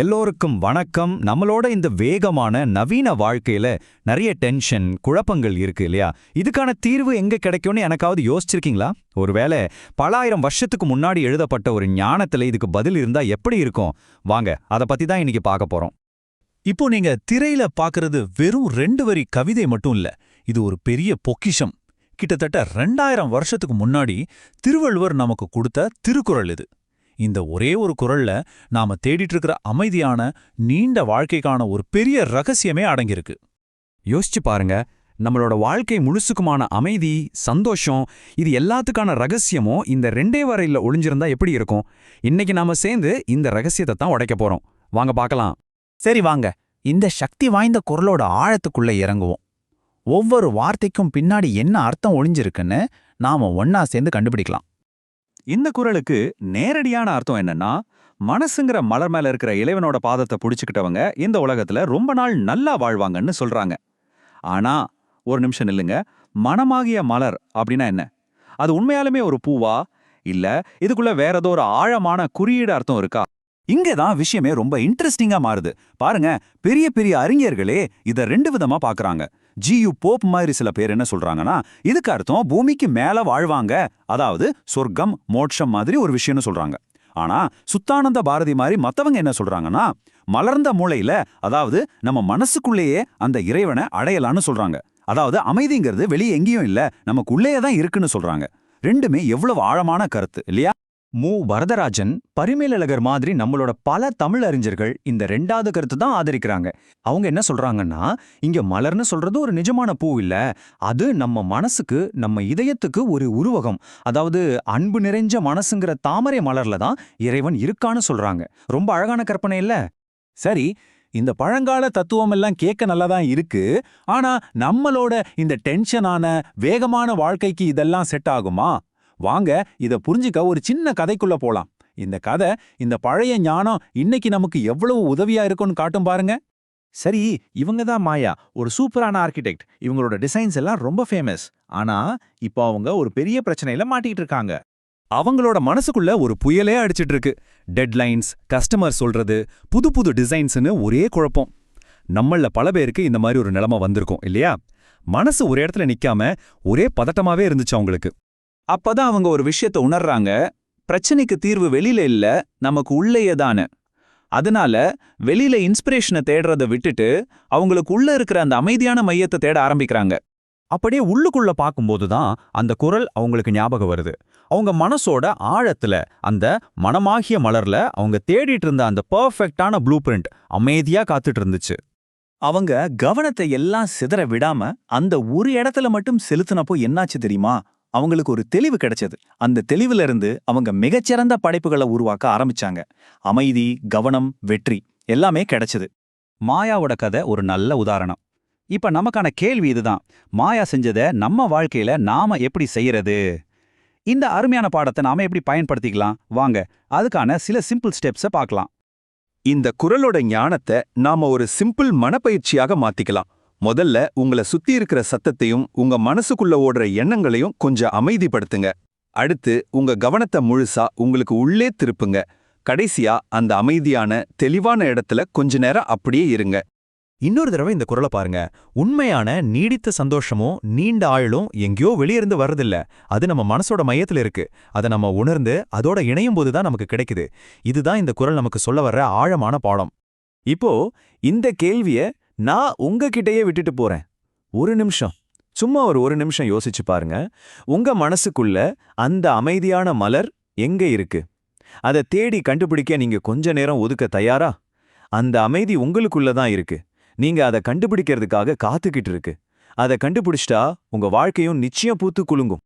எல்லோருக்கும் வணக்கம். நம்மளோட இந்த வேகமான நவீன வாழ்க்கையில நிறைய டென்ஷன் குழப்பங்கள் இருக்கு இல்லையா? இதுக்கான தீர்வு எங்க கிடைக்கும்னு எனக்காவது யோசிச்சிருக்கீங்களா? ஒருவேளை பல ஆயிரம் வருஷத்துக்கு முன்னாடி எழுதப்பட்ட ஒரு ஞானத்துல இதுக்கு பதில் இருந்தா எப்படி இருக்கும்? வாங்க அதை பத்தி தான் இன்னைக்கு பார்க்க போறோம். இப்போ நீங்க திரையில பாக்குறது வெறும் ரெண்டு வரி கவிதை மட்டும் இல்ல இது ஒரு பெரிய பொக்கிஷம். கிட்டத்தட்ட ரெண்டாயிரம் வருஷத்துக்கு முன்னாடி திருவள்ளுவர் நமக்கு கொடுத்த திருக்குறள் இது. இந்த ஒரே ஒரு குரல்ல நாம தேடிட்டு இருக்கிற அமைதியான நீண்ட வாழ்க்கைக்கான ஒரு பெரிய ரகசியமே அடங்கியிருக்கு. யோசிச்சு பாருங்க நம்மளோட வாழ்க்கை முழுசுக்குமான அமைதி சந்தோஷம் இது எல்லாத்துக்கான ரகசியமும் இந்த ரெண்டே வரையில ஒளிஞ்சிருந்தா எப்படி இருக்கும்? இன்னைக்கு நாம சேர்ந்து இந்த ரகசியத்தை தான் உடைக்க போறோம். வாங்க பார்க்கலாம் சரி வாங்க இந்த சக்தி வாய்ந்த குரலோட ஆழத்துக்குள்ள இறங்குவோம். ஒவ்வொரு வார்த்தைக்கும் பின்னாடி என்ன அர்த்தம் ஒளிஞ்சிருக்குன்னு நாம ஒன்னா சேர்ந்து கண்டுபிடிக்கலாம். இந்த குரலுக்கு நேரடியான அர்த்தம் என்னன்னா மனசுங்கிற மலர் மேல இருக்கிற இளைவனோட பாதத்தை புடிச்சுக்கிட்டவங்க இந்த உலகத்துல ரொம்ப நாள் நல்லா வாழ்வாங்கன்னு சொல்றாங்க. ஆனா ஒரு நிமிஷம் இல்லைங்க மனமாகிய மலர் அப்படின்னா என்ன? அது உண்மையாலுமே ஒரு பூவா? இல்ல இதுக்குள்ள வேற ஏதோ ஒரு ஆழமான குறியீடு அர்த்தம் இருக்கா? இங்க தான் விஷயமே ரொம்ப இன்ட்ரெஸ்டிங்கா மாறுது. பாருங்க பெரிய பெரிய அறிஞர்களே இத ரெண்டு விதமா பாக்குறாங்க. ஜியு போப் மாதிரி சில பேர் என்ன சொல்றாங்கன்னா இதுக்கு அர்த்தம் பூமிக்கு மேல வாழ்வாங்க. அதாவது சொர்க்கம் மோட்சம் மாதிரி ஒரு விஷயம்னு சொல்றாங்க. ஆனா சுத்தானந்த பாரதி மாதிரி மத்தவங்க என்ன சொல்றாங்கன்னா மலர்ந்த மூளையில அதாவது நம்ம மனசுக்குள்ளேயே அந்த இறைவனை அடையலான்னு சொல்றாங்க. அதாவது அமைதிங்கிறது வெளியே எங்கேயும் இல்ல நமக்குள்ளேயே தான் இருக்குன்னு சொல்றாங்க. ரெண்டுமே எவ்வளவு ஆழமான கருத்து இல்லையா? மு. வரதராஜன் பரிமேலழகர் மாதிரி நம்மளோட பல தமிழ் அறிஞர்கள் இந்த ரெண்டாவது கருத்து தான் ஆதரிக்கிறாங்க. அவங்க என்ன சொல்றாங்கன்னா இங்க மலர்னு சொல்றது ஒரு நிஜமான பூ இல்ல. அது நம்ம மனசுக்கு நம்ம இதயத்துக்கு ஒரு உருவகம். அதாவது அன்பு நிறைஞ்ச மனசுங்கிற தாமரை மலர்ல தான் இறைவன் இருக்கான்னு சொல்றாங்க. ரொம்ப அழகான கற்பனை இல்ல? சரி இந்த பழங்கால தத்துவம் எல்லாம் கேட்க நல்லாதான் இருக்கு. ஆனா நம்மளோட இந்த டென்ஷனான வேகமான வாழ்க்கைக்கு இதெல்லாம் செட் ஆகுமா? வாங்க இத புரிஞ்சுக்க ஒரு சின்ன கதைக்குள்ள போலாம். இந்த கதை இந்த பழைய ஞானம் இன்னைக்கு நமக்கு எவ்வளவு உதவியா இருக்கும்னு காட்டும் பாருங்க. சரி இவங்க தான் மாயா ஒரு சூப்பரான ஆர்கிடெக்ட் இவங்களோட டிசைன்ஸ் எல்லாம் ரொம்ப ஃபேமஸ் ஆனா இப்போ அவங்க ஒரு பெரிய பிரச்சனையில மாட்டிக்கிட்டு இருக்காங்க. அவங்களோட மனசுக்குள்ள ஒரு புயலே அடிச்சிட்டு இருக்கு. டெட்லைன்ஸ் கஸ்டமர் சொல்றது புது புது டிசைன்ஸ்னு ஒரே குழப்பம். நம்மள பல பேருக்கு இந்த மாதிரி ஒரு நிலைமை வந்திருக்கும் இல்லையா? மனசு ஒரு இடத்துல நிக்காம ஒரே பதட்டமாவே இருந்துச்சு அவங்களுக்கு. அப்பதான் அவங்க ஒரு விஷயத்த உணர்றாங்க. பிரச்சனைக்கு தீர்வு வெளியில இல்ல நமக்கு உள்ளேயே தானே. அதனால வெளியில இன்ஸ்பிரேஷனை தேடுறத விட்டுட்டு அவங்களுக்கு உள்ள இருக்கிற அந்த அமைதியான மையத்தை தேட ஆரம்பிக்கிறாங்க. அப்படியே உள்ளுக்குள்ள பார்க்கும்போது தான் அந்த குரல் அவங்களுக்கு ஞாபகம் வருது. அவங்க மனசோட ஆழத்துல அந்த மனமாகிய மலர்ல அவங்க தேடிட்டு இருந்த அந்த பர்ஃபெக்டான ப்ளூ பிரிண்ட் அமைதியா காத்துட்டு இருந்துச்சு. அவங்க கவனத்தை எல்லாம் சிதற விடாம அந்த ஒரு இடத்துல மட்டும் செலுத்தினப்போ என்னாச்சு தெரியுமா? அவங்களுக்கு ஒரு தெளிவு கிடைச்சது. அந்த தெளிவுல இருந்து அவங்க மிகச்சிறந்த படைப்புகளை உருவாக்க ஆரம்பிச்சாங்க. அமைதி கவனம் வெற்றி எல்லாமே கிடைச்சது. மாயாவோட கதை ஒரு நல்ல உதாரணம். இப்ப நமக்கான கேள்வி இதுதான். மாயா செஞ்சதை நம்ம வாழ்க்கையில நாம எப்படி செய்யறது? இந்த அருமையான பாடத்தை நாம எப்படி பயன்படுத்திக்கலாம்? வாங்க அதுக்கான சில சிம்பிள் ஸ்டெப்ஸை பார்க்கலாம். இந்த குரலோட ஞானத்தை நாம ஒரு சிம்பிள் மனப்பயிற்சியாக மாத்திக்கலாம். முதல்ல உங்கள சுத்தி இருக்கிற சத்தத்தையும் உங்க மனசுக்குள்ள ஓடுற எண்ணங்களையும் கொஞ்சம் அமைதிப்படுத்துங்க. அடுத்து உங்க கவனத்தை முழுசா உங்களுக்கு உள்ளே திருப்புங்க. கடைசியா அந்த அமைதியான தெளிவான இடத்துல கொஞ்ச நேரம் அப்படியே இருங்க. இன்னொரு தடவை இந்த குரலை பாருங்க. உண்மையான நீடித்த சந்தோஷமும் நீண்ட ஆயுளும் எங்கேயோ வெளியிருந்து வரதில்ல அது நம்ம மனசோட மையத்துல இருக்கு. அதை நம்ம உணர்ந்து அதோட இணையும் போது தான் நமக்கு கிடைக்குது. இதுதான் இந்த குரல் நமக்கு சொல்ல வர்ற ஆழமான பாடம். இப்போ இந்த கேள்விய நான் உங்ககிட்டயே விட்டுட்டு போறேன். ஒரு நிமிஷம். சும்மா ஒரு ஒரு நிமிஷம் யோசிச்சு பாருங்க. உங்க மனசுக்குள்ள அந்த அமைதியான மலர் எங்க இருக்கு? அதை தேடி கண்டுபிடிக்க நீங்க கொஞ்ச நேரம் ஒதுக்க தயாரா? அந்த அமைதி உங்களுக்குள்ள தான் இருக்கு. நீங்க அதை கண்டுபிடிக்கிறதுக்காக காத்துக்கிட்டு இருக்கு. அதை கண்டுபிடிச்சிட்டா உங்க வாழ்க்கையும் நிச்சயம் பூத்து குலுங்கும்.